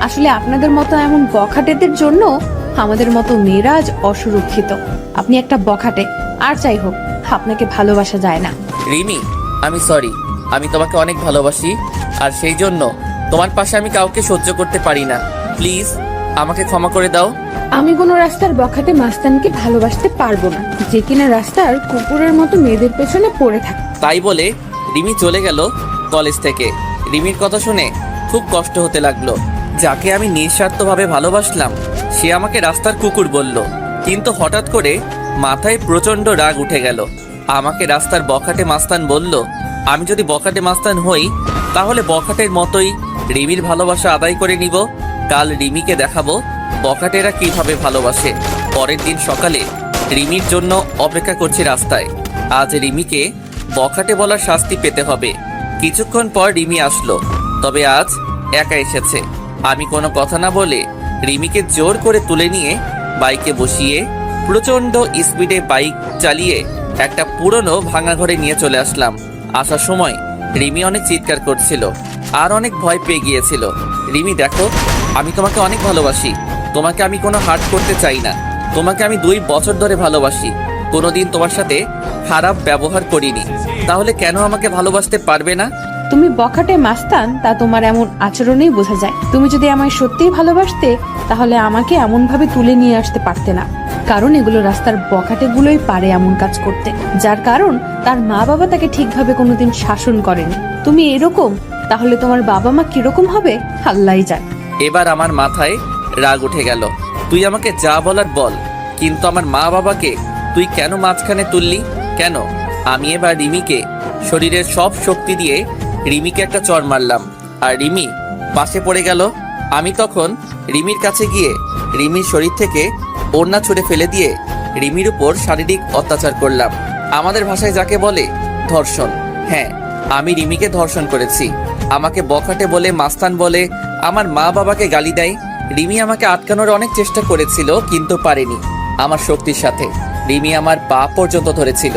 আসলে আপনাদের মতো এমন বখাটেদের জন্য আমাদের মতো মেয়েরা আজ অসুরক্ষিত। আপনি একটা বখাটে। আর যাই হোক আপনাকে ভালোবাসা যায় না। রিমি আমি সরি আমি তোমাকে অনেক ভালোবাসি আর সেই জন্য তোমার পাশে আমি কাউকে সহ্য করতে পারি না। প্লিজ আমাকে ক্ষমা করে দাও। আমি কোনো রাস্তার বখাটে মাস্তানকে ভালোবাসতে পারব না যে কিনা রাস্তার কুকুরের মতো মেয়েদের পেছনে পড়ে থাকে। তাই বলে রিমি চলে গেল কলেজ থেকে। রিমির কথা শুনে খুব কষ্ট হতে লাগল। যাকে আমি নিঃস্বার্থভাবে ভালোবাসলাম, সে আমাকে রাস্তার কুকুর বলল। কিন্তু হঠাৎ করে মাথায় প্রচণ্ড রাগ উঠে গেল। আমাকে রাস্তার বখাটে মাস্তান বলল, আমি যদি বখাটে মাস্তান হই, তাহলে বখাটের মতোই রিমির ভালোবাসা আদায় করে নিব। কাল রিমিকে দেখাবো বখাটেরা কীভাবে ভালোবাসে। পরের দিন সকালে রিমির জন্য অপেক্ষা করছি রাস্তায়। আজ রিমিকে বখাটে বলার শাস্তি পেতে হবে। কিছুক্ষণ পর রিমি আসলো, তবে আজ একা এসেছে। আমি কোনো কথা না বলে রিমিকে জোর করে তুলে নিয়ে বাইকে বসিয়ে প্রচণ্ড স্পিডে বাইক চালিয়ে একটা পুরনো ভাঙা ঘরে নিয়ে চলে আসলাম। আসার সময় রিমি অনেক চিৎকার করছিল আর অনেক ভয় পেয়ে গিয়েছিল। রিমি, দেখো, আমি তোমাকে অনেক ভালোবাসি। তোমাকে আমি কোনো হার্ট করতে চাই না। তোমাকে আমি দুই বছর ধরে ভালোবাসি। কোনোদিন তোমার সাথে খারাপ ব্যবহার করিনি। তাহলে কেন আমাকে ভালোবাসতে পারবে না? তুমি বখাটে মাস্তান, তা তোমার এমন আচরণেই বোঝা যায়। তুমি যদি আমায় সত্যিই ভালোবাসতে, তাহলে আমাকে এমন ভাবে তুলে নিয়ে আসতে পারতে না। কারণ এগুলো রাস্তার বখাটে গুলোই পারে এমন কাজ করতে। যার কারণ, তার মা বাবা তাকে ঠিকভাবে কোনোদিন শাসন করেনি। তুমি এরকম, তাহলে তোমার বাবা মা কীরকম হবে? আল্লাহ জান। এবার আমার মাথায় রাগ উঠে গেল। তুই আমাকে যা বলার বল, কিন্তু আমার মা বাবাকে তুই কেন মাঝখানে তুললি? কেন? আমি এবার রিমিকে শরীরের সব শক্তি দিয়ে রিমিকে একটা চর মারলাম। আর রিমি পাশে পড়ে গেল। আমি তখন রিমির কাছে গিয়ে রিমির শরীর থেকে ওড়না ছুঁড়ে ফেলে দিয়ে রিমির উপর শারীরিক অত্যাচার করলাম। আমাদের ভাষায় যাকে বলে ধর্ষণ। হ্যাঁ আমি রিমিকে ধর্ষণ করেছি। আমাকে বখাটে বলে, মাস্তান বলে, আমার মা বাবাকে গালি দেয়। রিমি আমাকে আটকানোর অনেক চেষ্টা করেছিল, কিন্তু পারেনি আমার শক্তির সাথে। রিমি আমার পা পর্যন্ত ধরেছিল,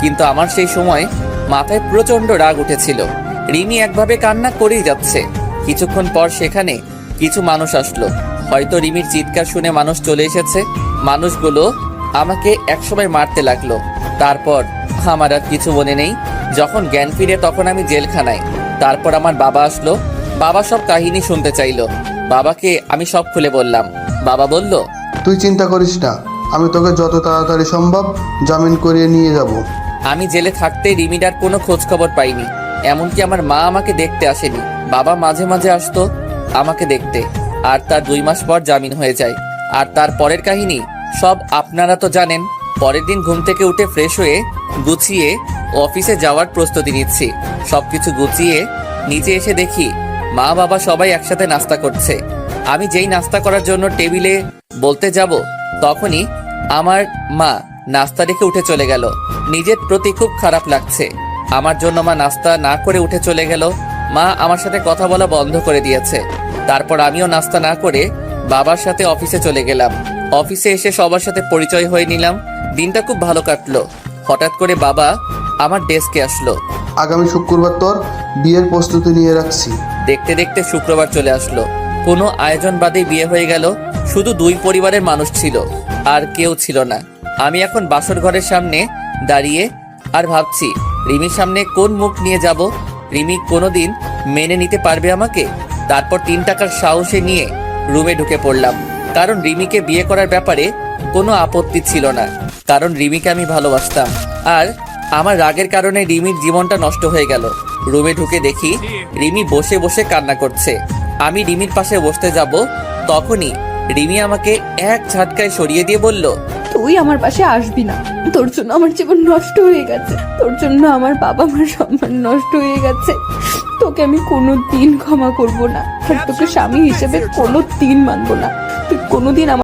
কিন্তু আমার সেই সময় মাথায় প্রচণ্ড রাগ উঠেছিল। রিমি একভাবে কান্না করেই যাচ্ছে। কিছুক্ষণ পর সেখানে কিছু মানুষ আসলো। হয়তো রিমির চিৎকার শুনে মানুষ চলে এসেছে। মানুষগুলো আমাকে একসময় মারতে লাগল। তারপর আমার আর কিছু মনে নেই। যখন জ্ঞান ফিরে তখন আমি জেলখানায়। তারপর আমার বাবা আসলো। বাবা সব কাহিনী শুনতে চাইলো। বাবাকে আমি সব খুলে বললাম। বাবা বলল তুই চিন্তা করিস না। আমি তোকে যত তাড়াতাড়ি সম্ভব জামিন করিয়ে নিয়ে যাব। আমি জেলে থাকতে রিমিডার কোনো খোঁজ খবর পাইনি। এমনকি আমার মা আমাকে দেখতে আসেনি। বাবা মাঝে মাঝে আসতো আমাকে দেখতে। আর তার দুই মাস পর জামিন হয়ে যায়। আর তার পরের কাহিনী, সব আপনারা তো জানেন, পরের দিন ঘুম থেকে উঠে ফ্রেশ হয়ে গুছিয়ে অফিসে যাওয়ার প্রস্তুতি নিচ্ছি। সবকিছু গুছিয়ে নিচে এসে দেখি, মা বাবা সবাই একসাথে নাস্তা করছে। আমি যেই নাস্তা করার জন্য টেবিলে বলতে যাব, তখনই আমার মা নাস্তা রেখে উঠে চলে গেল। নিজের প্রতি খুব খারাপ লাগছে। আমার জন্য মা নাস্তা না করে উঠে চলে গেল। মা আমার সাথে কথা বলা বন্ধ করে দিয়েছে। তারপর আমিও নাস্তা না করে বাবার সাথে অফিসে চলে গেলাম। অফিসে এসে সবার সাথে পরিচয় হয়ে নিলাম। দিনটা খুব ভালো কাটলো। হঠাৎ করে বাবা আমার ডেস্কে আসলো। আগামী শুক্রবার তোর বিয়ের প্রস্তুতি নিয়ে রাখছি। দেখতে দেখতে শুক্রবার চলে আসলো। কোনো আয়োজন বাদেই বিয়ে হয়ে গেল। শুধু দুই পরিবারের মানুষ ছিল। আর কেউ ছিল না। আমি এখন বাসর ঘরের সামনে দাঁড়িয়ে আর ভাবছি রিমির সামনে কোন মুখ নিয়ে যাব? রিমি কোনোদিন মেনে নিতে পারবে আমাকে? তারপর তিন টাকার সাহসে নিয়ে রুমে ঢুকে পড়লাম। কারণ রিমিকে বিয়ে করার ব্যাপারে কোনো আপত্তি ছিল না। কারণ রিমিকে আমি ভালোবাসতাম। আর আমার রাগের কারণে রিমির জীবনটা নষ্ট হয়ে গেল। রুমে ঢুকে দেখি রিমি বসে বসে কান্না করছে। আমি রিমির পাশে বসতে যাব। তখনই রিমি আমাকে এক ঝাটকায় সরিয়ে দিয়ে বলল তুই আমার পাশে আসবি না। তোর জন্য আমার জীবন নষ্ট হয়ে গেছে। তোর জন্য আমার বাবা মার সম্মান নষ্ট হয়ে গেছে। তোকে আমি কোনো দিন ক্ষমা করব না। আর তোকে স্বামী হিসেবে কোনো দিন মানবো না। তুই কোনোদিন আমার